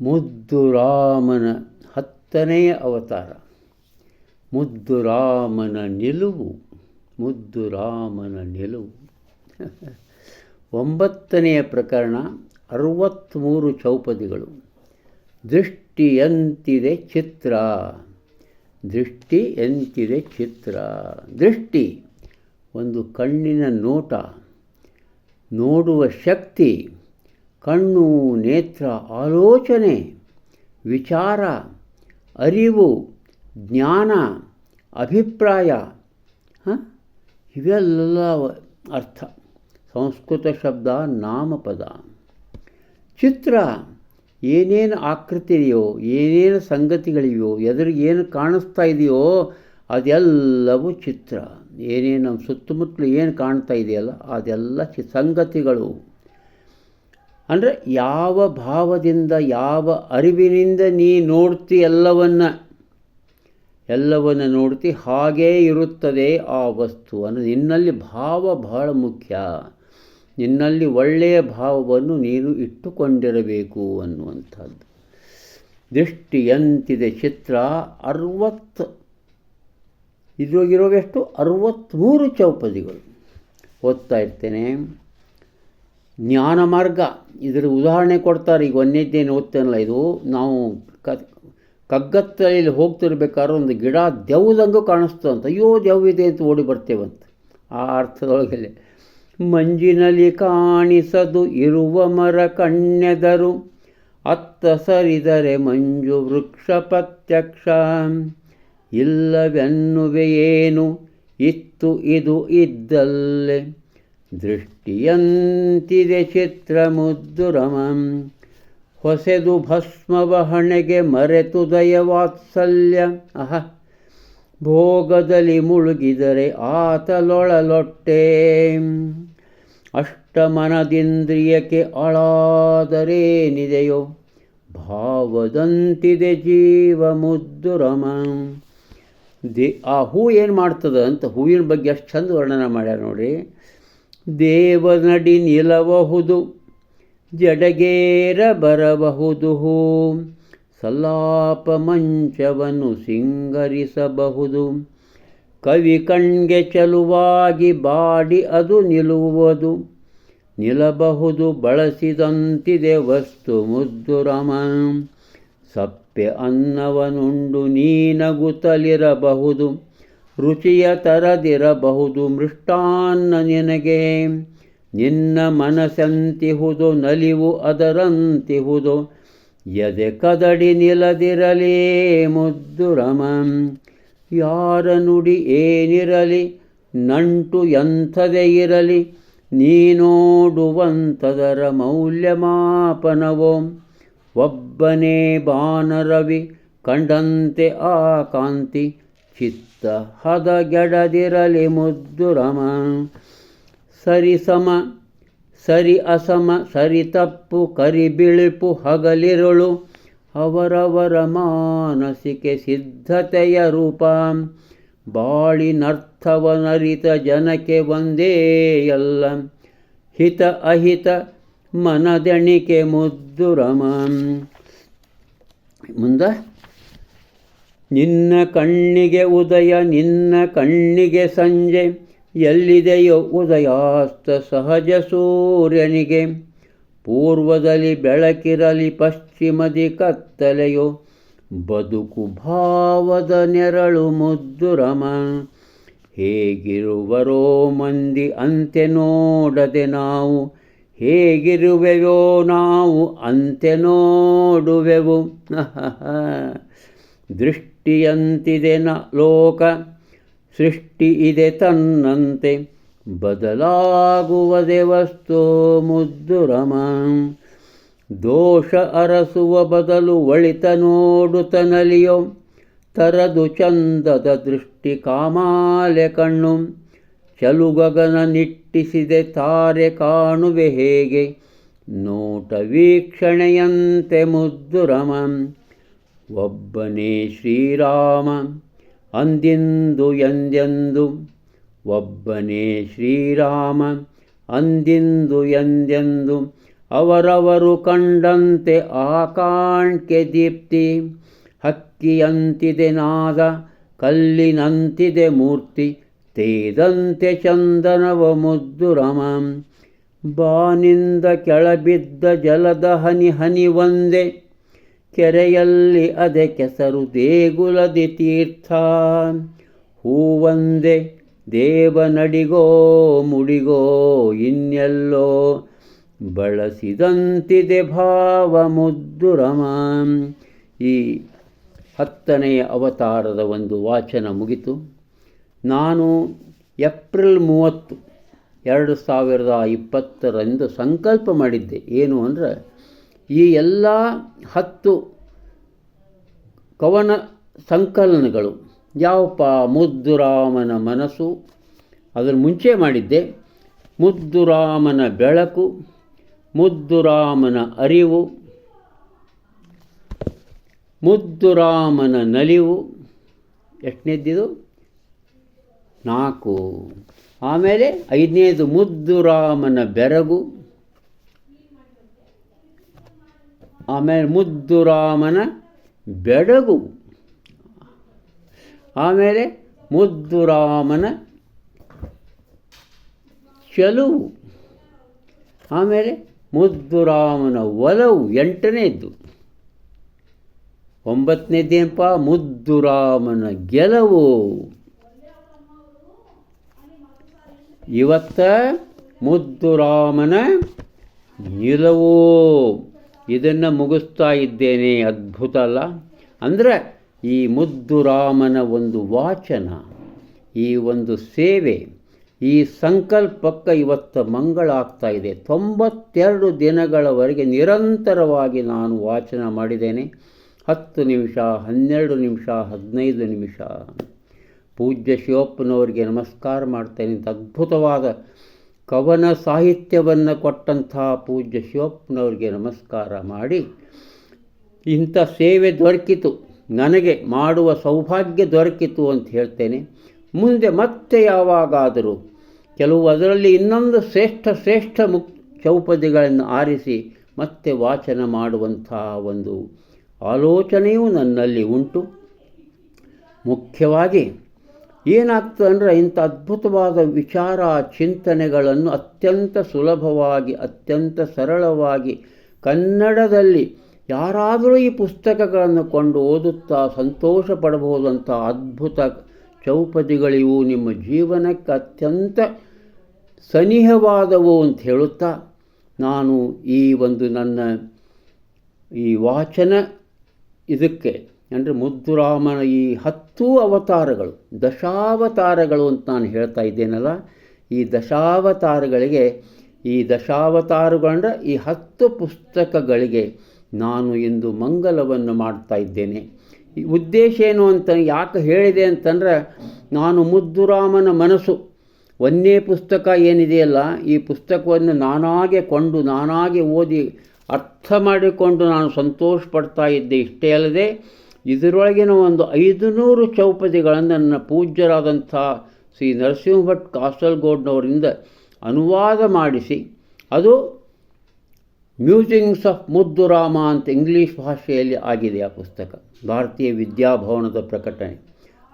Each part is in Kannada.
ಮುದ್ದು ರಾಮನ ಹತ್ತನೆಯ ಅವತಾರ. ಮುದ್ದು ರಾಮನ ನಿಲುವು, ಮುದ್ದು ರಾಮನ ನಿಲುವು. ಒಂಬತ್ತನೆಯ ಪ್ರಕರಣ ಅರವತ್ತ್ಮೂರು ಚೌಪದಿಗಳು. ದೃಷ್ಟಿಯಂತಿದೆ ಚಿತ್ರ. ದೃಷ್ಟಿ ಎಂತಿದೆ ಚಿತ್ರ. ದೃಷ್ಟಿ, ಒಂದು ಕಣ್ಣಿನ ನೋಟ. ನೋಡುವ ಶಕ್ತಿ, ಕಣ್ಣು, ನೇತ್ರ, ಆಲೋಚನೆ, ವಿಚಾರ, ಅರಿವು, ಜ್ಞಾನ, ಅಭಿಪ್ರಾಯ. ಇವೆಲ್ಲ ಅರ್ಥ. ಸಂಸ್ಕೃತ ಶಬ್ದ ನಾಮಪದ. ಚಿತ್ರ ಏನೇನು ಆಕೃತಿ ಇದೆಯೋ ಏನೇನು ಸಂಗತಿಗಳಿವೆಯೋ, ಎದುರಿಗೆ ಏನು ಕಾಣಿಸ್ತಾ ಇದೆಯೋ, ಅದೆಲ್ಲವೂ ಚಿತ್ರ. ಏನೇನು ನಮ್ಮ ಸುತ್ತಮುತ್ತಲು ಏನು ಕಾಣ್ತಾ ಇದೆಯಲ್ಲ, ಅದೆಲ್ಲ ಚಿ, ಸಂಗತಿಗಳು. ಅಂದರೆ ಯಾವ ಭಾವದಿಂದ, ಯಾವ ಅರಿವಿನಿಂದ ನೀ ನೋಡ್ತಿ ಎಲ್ಲವನ್ನ? ಎಲ್ಲವನ್ನು ನೋಡ್ತಿ ಹಾಗೇ ಇರುತ್ತದೆ ಆ ವಸ್ತು. ಅನ್ನೋದು ನಿನ್ನಲ್ಲಿ ಭಾವ ಬಹಳ ಮುಖ್ಯ. ನಿನ್ನಲ್ಲಿ ಒಳ್ಳೆಯ ಭಾವವನ್ನು ನೀನು ಇಟ್ಟುಕೊಂಡಿರಬೇಕು ಅನ್ನುವಂಥದ್ದು. ದೃಷ್ಟಿಯಂತಿದೆ ಚಿತ್ರ ಅರವತ್ತು. ಇದ್ರೊಳಗಿರೋವೆಷ್ಟು ಅರವತ್ತ್ಮೂರು ಚೌಪದಿಗಳು. ಓದ್ತಾ ಇರ್ತೇನೆ. ಜ್ಞಾನ ಮಾರ್ಗ ಇದರ ಉದಾಹರಣೆ ಕೊಡ್ತಾರೆ. ಈಗ ಒಂದೇದ್ದೇನು ಓದ್ತೇನಲ್ಲ ಇದು? ನಾವು ಕಗ್ಗತ್ತಲೆಯಲ್ಲಿ ಹೋಗ್ತಿರ್ಬೇಕಾದ್ರೆ ಒಂದು ಗಿಡ ದೆವ್ದಂಗೂ ಅಂತ ಅಯ್ಯೋ ದೆವ್ವಿದೆ ಅಂತ ಓಡಿ ಬರ್ತೇವಂತ. ಆ ಅರ್ಥದೊಳಗಲ್ಲಿ. ಮಂಜಿನಲ್ಲಿ ಕಾಣಿಸದು ಇರುವ ಮರ ಕಣ್ಣೆದರು. ಅತ್ತ ಸರಿದರೆ ಮಂಜು ವೃಕ್ಷ ಪ್ರತ್ಯಕ್ಷ. ಇಲ್ಲವೆನ್ನುವೆಯೇನು ಇತ್ತು ಇದು ಇದ್ದಲ್ಲೇ. ದೃಷ್ಟಿಯಂತಿದೆ ಚಿತ್ರ ಮುದ್ದುರಮಂ ಹೊಸೆದು ಭಸ್ಮವ ಹಣೆಗೆ ಮರೆತು ದಯವಾತ್ಸಲ್ಯ. ಅಹ. ಭೋಗದಲ್ಲಿ ಮುಳುಗಿದರೆ ಆತಲೊಳಲೊಟ್ಟೆ. ಅಷ್ಟಮನದಿಂದ್ರಿಯಕ್ಕೆ ಅಳಾದರೇನಿದೆಯೋ ಭಾವದಂತಿದೆ ಜೀವ ಮುದ್ದುರಮ ದೇ, ಆ ಹೂ ಏನು ಮಾಡ್ತದ ಅಂತ ಹೂವಿನ ಬಗ್ಗೆ ಅಷ್ಟು ಚಂದ ವರ್ಣನೆ ಮಾಡ್ಯಾರ ನೋಡಿ ದೇವನಡಿ ನಿಲ್ಲಬಹುದು ಜಡಗೇರ ಬರಬಹುದು ಹೂ. ಸಲ್ಲಾಪ ಮಂಚವನ್ನು ಸಿಂಗರಿಸಬಹುದು. ಕವಿ ಕಣ್ಗೆ ಚಲುವಾಗಿ ಬಾಡಿ ಅದು ನಿಲ್ಲುವುದು. ನಿಲ್ಲಬಹುದು ಬಳಸಿದಂತಿದೆ ವಸ್ತು ಮುದ್ದುರಮ ಸಪ್ಪೆ ಅನ್ನವನುಂಡು ನೀನಗುತ್ತಲಿರಬಹುದು ರುಚಿಯ ತರದಿರಬಹುದು ಮೃಷ್ಟಾನ್ನ ನಿನಗೆ. ನಿನ್ನ ಮನಸ್ಸಂತಿಹುದು ನಲಿವು ಅದರಂತಿಹುದು. ಎದೆ ಕದಡಿ ನಿಲದಿರಲಿ ಮುದ್ದುರಮ ಯಾರ ನುಡಿ ಏನಿರಲಿ, ನಂಟು ಎಂಥದೇ ಇರಲಿ ನೀನೋಡುವಂಥದರ ಮೌಲ್ಯಮಾಪನವೋ. ಒಬ್ಬನೇ ಬಾನರವಿ ಕಂಡಂತೆ ಆ ಕಾಂತಿ, ಚಿತ್ತ ಹದಗೆಡದಿರಲಿ ಮುದ್ದುರಮ ಸರಿ ಸಮ ಸರಿ ಅಸಮ, ಸರಿ ತಪ್ಪು, ಕರಿ ಕರಿಬಿಳುಪು ಹಗಲಿರುಳು. ಅವರವರ ಮಾನಸಿಕೆ ಸಿದ್ಧತೆಯ ರೂಪ. ಬಾಳಿನರ್ಥವನರಿತ ಜನಕ್ಕೆ ಒಂದೇ ಎಲ್ಲ. ಹಿತ ಅಹಿತ, ಮನದೆಣಿಕೆ ಮುದ್ದುರಮ ಮುಂದ? ನಿನ್ನ ಕಣ್ಣಿಗೆ ಉದಯ, ನಿನ್ನ ಕಣ್ಣಿಗೆ ಸಂಜೆ. ಎಲ್ಲಿದೆಯೋ ಉದಯಾಸ್ತ ಸಹಜ ಸೂರ್ಯನಿಗೆ. ಪೂರ್ವದಲ್ಲಿ ಬೆಳಕಿರಲಿ, ಪಶ್ಚಿಮದಿ ಕತ್ತಲೆಯೋ ಬದುಕು ಭಾವದ ನೆರಳು ಮುದ್ದುರಮ ಹೇಗಿರುವರೋ ಮಂದಿ ಅಂತೆ ನೋಡದೆ ನಾವು, ಹೇಗಿರುವೆವೋ ನಾವು ಅಂತೆ ನೋಡುವೆವು. ದೃಷ್ಟಿಯಂತಿದೆ ನ ಲೋಕ. ಸೃಷ್ಟಿ ಇದೆ ತನ್ನಂತೆ. ಬದಲಾಗುವ ವಸ್ತು ಮುದ್ದುರಮಂ ದೋಷ ಅರಸುವ ಬದಲು ಒಳಿತ ನೋಡುತ್ತನಲಿಯೋ ತರದು ಚಂದದ ದೃಷ್ಟಿ ಕಾಮಾಲೆ ಕಣ್ಣು. ಚಲುಗಗನ ನಿಟ್ಟಿಸಿದೆ ತಾರೆ ಕಾಣುವೆ ಹೇಗೆ. ನೋಟ ವೀಕ್ಷಣೆಯಂತೆ ಮುದ್ದುರಮ ಒಬ್ಬನೇ ಶ್ರೀರಾಮ. ಅಂದಿಂದು ಎಂದೆಂದು ಒಬ್ಬನೇ ಶ್ರೀರಾಮ ಅಂದಿಂದು ಎಂದೆಂದು ಅವರವರು ಕಂಡಂತೆ ಆಕಾಂಕ್ಷೆ ದೀಪ್ತಿ. ಹಕ್ಕಿಯಂತಿದೆ ನಾದ, ಕಲ್ಲಿನಂತಿದೆ ಮೂರ್ತಿ, ತೇದಂತೆ ಚಂದನವ ಮುದ್ದು ರಮ. ಬಾನಿಂದ ಕೆಳಬಿದ್ದ ಜಲದ ಹನಿ ಹನಿ ಒಂದೇ ಕೆರೆಯಲ್ಲಿ ಅದೆ ಕೆಸರು ದೇಗುಲದಿ ತೀರ್ಥ. ಹೂವಂದೆ ದೇವನಡಿಗೋ ಮುಡಿಗೋ, ಇನ್ನೆಲ್ಲೋ ಬಳಸಿದಂತಿದೆ ಭಾವ ಮುದ್ದುರಮ ಈ ಹತ್ತನೆಯ ಅವತಾರದ ಒಂದು ವಾಚನ ಮುಗಿತು. ನಾನು ಏಪ್ರಿಲ್ ಮೂವತ್ತು, ಎರಡು ಸಾವಿರದ ಇಪ್ಪತ್ತರಂದು ಸಂಕಲ್ಪ ಮಾಡಿದ್ದೆ. ಏನು ಅಂದರೆ ಈ ಎಲ್ಲ ಹತ್ತು ಕವನ ಸಂಕಲನಗಳು ಯಾವಪ್ಪ? ಮುದ್ದುರಾಮನ ಮನಸ್ಸು. ಅದರ ಮುಂಚೆ ಮಾಡಿದ್ದೆ. ಮುದ್ದುರಾಮನ ಬೆಳಕು ಮುದ್ದುರಾಮನ ಅರಿವು ಮುದ್ದುರಾಮನ ನಲಿವು. ಎಷ್ಟನೇದ್ದಿದು ನಾಲ್ಕು. ಆಮೇಲೆ ಐದನೇದು ಮುದ್ದುರಾಮನ ಬೆರಗು. ಆಮೇಲೆ ಮುದ್ದುರಾಮನ ಬೆಡಗು. ಆಮೇಲೆ ಮುದ್ದುರಾಮನ ಚೆಲುವು. ಆಮೇಲೆ ಮುದ್ದುರಾಮನ ಒಲವು ಎಂಟನೇದ್ದು ಒಂಬತ್ತನೇದೇನಪ್ಪ ಮುದ್ದುರಾಮನ ಗೆಲುವು. ಇವತ್ತ ಮುದ್ದುರಾಮನ ನಿಲುವು. ಇದನ್ನು ಮುಗಿಸ್ತಾ ಇದ್ದೇನೆ, ಅದ್ಭುತ ಅಲ್ಲ? ಅಂದರೆ ಈ ಮುದ್ದುರಾಮನ ಒಂದು ವಾಚನ, ಈ ಒಂದು ಸೇವೆ, ಈ ಸಂಕಲ್ಪಕ್ಕೆ ಇವತ್ತು ಮಂಗಳ ಆಗ್ತಾ ಇದೆ. ತೊಂಬತ್ತೆರಡು ದಿನಗಳವರೆಗೆ ನಿರಂತರವಾಗಿ ನಾನು ವಾಚನ ಮಾಡಿದ್ದೇನೆ. ಹತ್ತು ನಿಮಿಷ, ಹನ್ನೆರಡು ನಿಮಿಷ, ಹದಿನೈದು ನಿಮಿಷ. ಪೂಜ್ಯ ಶಿವಪ್ಪನವರಿಗೆ ನಮಸ್ಕಾರ ಮಾಡ್ತೇನೆ. ಅಂತ ಅದ್ಭುತವಾದ ಕವನ ಸಾಹಿತ್ಯವನ್ನು ಕೊಟ್ಟಂಥ ಪೂಜ್ಯ ಶಿವಪ್ಪನವ್ರಿಗೆ ನಮಸ್ಕಾರ ಮಾಡಿ. ಇಂಥ ಸೇವೆ ದೊರಕಿತು. ನನಗೆ ಮಾಡುವ ಸೌಭಾಗ್ಯ ದೊರಕಿತು ಅಂತ ಹೇಳ್ತೇನೆ. ಮುಂದೆ ಮತ್ತೆ ಯಾವಾಗಾದರೂ ಕೆಲವು ಅದರಲ್ಲಿ ಇನ್ನೊಂದು ಶ್ರೇಷ್ಠ ಶ್ರೇಷ್ಠ ಮುಕ್ ಚೌಪದಿಗಳನ್ನು ಆರಿಸಿ ಮತ್ತೆ ವಾಚನ ಮಾಡುವಂಥ ಒಂದು ಆಲೋಚನೆಯೂ ನನ್ನಲ್ಲಿ ಉಂಟು. ಮುಖ್ಯವಾಗಿ ಏನಾಗ್ತದೆ ಅಂದರೆ ಇಂಥ ಅದ್ಭುತವಾದ ವಿಚಾರ, ಚಿಂತನೆಗಳನ್ನು ಅತ್ಯಂತ ಸುಲಭವಾಗಿ, ಅತ್ಯಂತ ಸರಳವಾಗಿ ಕನ್ನಡದಲ್ಲಿ ಯಾರಾದರೂ ಈ ಪುಸ್ತಕಗಳನ್ನು ಕೊಂಡು ಓದುತ್ತಾ ಸಂತೋಷ ಪಡಬಹುದಂಥ ಅದ್ಭುತ ಚೌಪದಿಗಳಿವು ನಿಮ್ಮ ಜೀವನಕ್ಕೆ ಅತ್ಯಂತ ಸನಿಹವಾದವು ಅಂತ ಹೇಳುತ್ತಾ, ನಾನು ಈ ಒಂದು ನನ್ನ ಈ ವಾಚನ ಇದಕ್ಕೆ, ಅಂದರೆ ಮುದ್ದುರಾಮನ ಈ ಹತ್ತು ಅವತಾರಗಳು, ದಶಾವತಾರಗಳು ಅಂತ ನಾನು ಹೇಳ್ತಾ ಇದ್ದೇನಲ್ಲ, ಈ ದಶಾವತಾರಗಳಿಗೆ, ಈ ದಶಾವತಾರಗಳಂದ್ರೆ ಈ ಹತ್ತು ಪುಸ್ತಕಗಳಿಗೆ ನಾನು ಇಂದು ಮಂಗಲವನ್ನು ಮಾಡ್ತಾ ಇದ್ದೇನೆ. ಈ ಉದ್ದೇಶ ಏನು ಅಂತ ಯಾಕೆ ಹೇಳಿದೆ ಅಂತಂದರೆ, ನಾನು ಮುದ್ದುರಾಮನ ಮನಸ್ಸು. ಒಂದೇ ಪುಸ್ತಕ ಏನಿದೆಯಲ್ಲ, ಈ ಪುಸ್ತಕವನ್ನು ನಾನಾಗೆ ಕೊಂಡು, ನಾನಾಗೆ ಓದಿ, ಅರ್ಥ ಮಾಡಿಕೊಂಡು ನಾನು ಸಂತೋಷ ಪಡ್ತಾ ಇದ್ದೆ. ಇಷ್ಟೇ ಅಲ್ಲದೆ ಇದರೊಳಗಿನ ಒಂದು ಐದು ನೂರು ಚೌಪದಿಗಳನ್ನು ನನ್ನ ಪೂಜ್ಯರಾದಂಥ ಶ್ರೀ ನರಸಿಂಹ ಭಟ್ ಕಾಸಲ್ಗೋಡ್ನವರಿಂದ ಅನುವಾದ ಮಾಡಿಸಿ, ಅದು ಮ್ಯೂಸಿಂಗ್ಸ್ ಆಫ್ ಮುದ್ದುರಾಮ ಅಂತ ಇಂಗ್ಲೀಷ್ ಭಾಷೆಯಲ್ಲಿ ಆಗಿದೆ ಆ ಪುಸ್ತಕ, ಭಾರತೀಯ ವಿದ್ಯಾಭವನದ ಪ್ರಕಟಣೆ.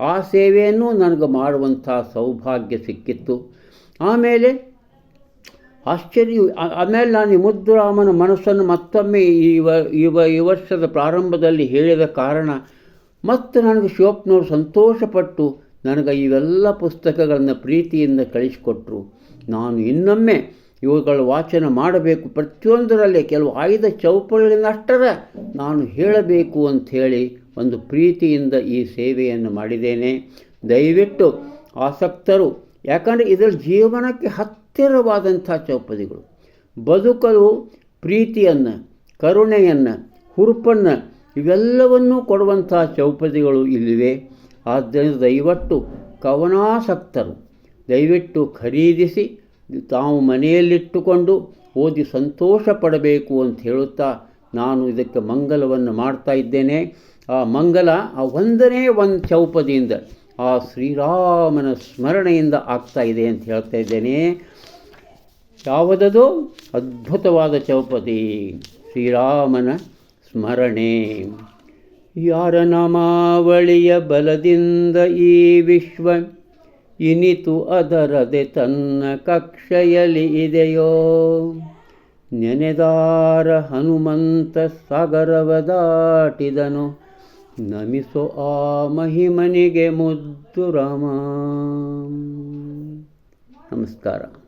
ಆ ಸೇವೆಯನ್ನು ನನಗೆ ಮಾಡುವಂಥ ಸೌಭಾಗ್ಯ ಸಿಕ್ಕಿತ್ತು. ಆಮೇಲೆ ಆಶ್ಚರ್ಯ. ಆಮೇಲೆ ನಾನು ಮುದ್ದುರಾಮನ ಮನಸ್ಸನ್ನು ಮತ್ತೊಮ್ಮೆ ಈ ಇವ ಈ ವರ್ಷದ ಪ್ರಾರಂಭದಲ್ಲಿ ಹೇಳಿದ ಕಾರಣ ಮತ್ತು ನನಗೆ ಶಿವಪ್ಪನವರು ಸಂತೋಷಪಟ್ಟು ನನಗೆ ಇವೆಲ್ಲ ಪುಸ್ತಕಗಳನ್ನು ಪ್ರೀತಿಯಿಂದ ಕಳಿಸಿಕೊಟ್ರು. ನಾನು ಇನ್ನೊಮ್ಮೆ ಇವುಗಳ ವಾಚನ ಮಾಡಬೇಕು. ಪ್ರತಿಯೊಂದರಲ್ಲಿ ಕೆಲವು ಆಯ್ದ ಚೌಪಳಿನಷ್ಟರ ನಾನು ಹೇಳಬೇಕು ಅಂಥೇಳಿ ಒಂದು ಪ್ರೀತಿಯಿಂದ ಈ ಸೇವೆಯನ್ನು ಮಾಡಿದ್ದೇನೆ. ದಯವಿಟ್ಟು ಆಸಕ್ತರು, ಯಾಕಂದರೆ ಇದರ ಜೀವನಕ್ಕೆ ಹತ್ತಿರವಾದಂಥ ಚೌಪದಿಗಳು ಬದುಕಲು ಪ್ರೀತಿಯನ್ನು, ಕರುಣೆಯನ್ನು, ಹುರುಪನ್ನು ಇವೆಲ್ಲವನ್ನೂ ಕೊಡುವಂಥ ಚೌಪದಿಗಳು ಇಲ್ಲಿವೆ. ಆದ್ದರಿಂದ ದಯವಿಟ್ಟು ಕವನಾಸಕ್ತರು, ದಯವಿಟ್ಟು ಖರೀದಿಸಿ, ತಾವು ಮನೆಯಲ್ಲಿಟ್ಟುಕೊಂಡು ಓದಿ ಸಂತೋಷ ಪಡಬೇಕು ಅಂತ ಹೇಳುತ್ತಾ ನಾನು ಇದಕ್ಕೆ ಮಂಗಲವನ್ನು ಮಾಡ್ತಾ ಇದ್ದೇನೆ. ಆ ಮಂಗಲ ಆ ಒಂದನೇ ಒಂದು ಚೌಪದಿಯಿಂದ ಆ ಶ್ರೀರಾಮನ ಸ್ಮರಣೆಯಿಂದ ಆಗ್ತಾ ಇದೆ ಅಂತ ಹೇಳ್ತಾ ಇದ್ದೇನೆ. ಯಾವುದದು? ಅದ್ಭುತವಾದ ಚೌಪದಿ ಶ್ರೀರಾಮನ ಸ್ಮರಣೆ. ಯಾರ ನಾಮಾವಳಿಯ ಬಲದಿಂದ ಈ ವಿಶ್ವ ಇನಿತು ಅದರದೆ ತನ್ನ ಕಕ್ಷೆಯಲ್ಲಿ ಇದೆಯೋ? ನೆನೆದಾರ ಹನುಮಂತ ಸಾಗರವ ದಾಟಿದನು. ನಮಿಸೋ ಆ ಮಹಿಮನಿಗೆ ಮುದ್ದು ರಾಮ. ನಮಸ್ಕಾರ.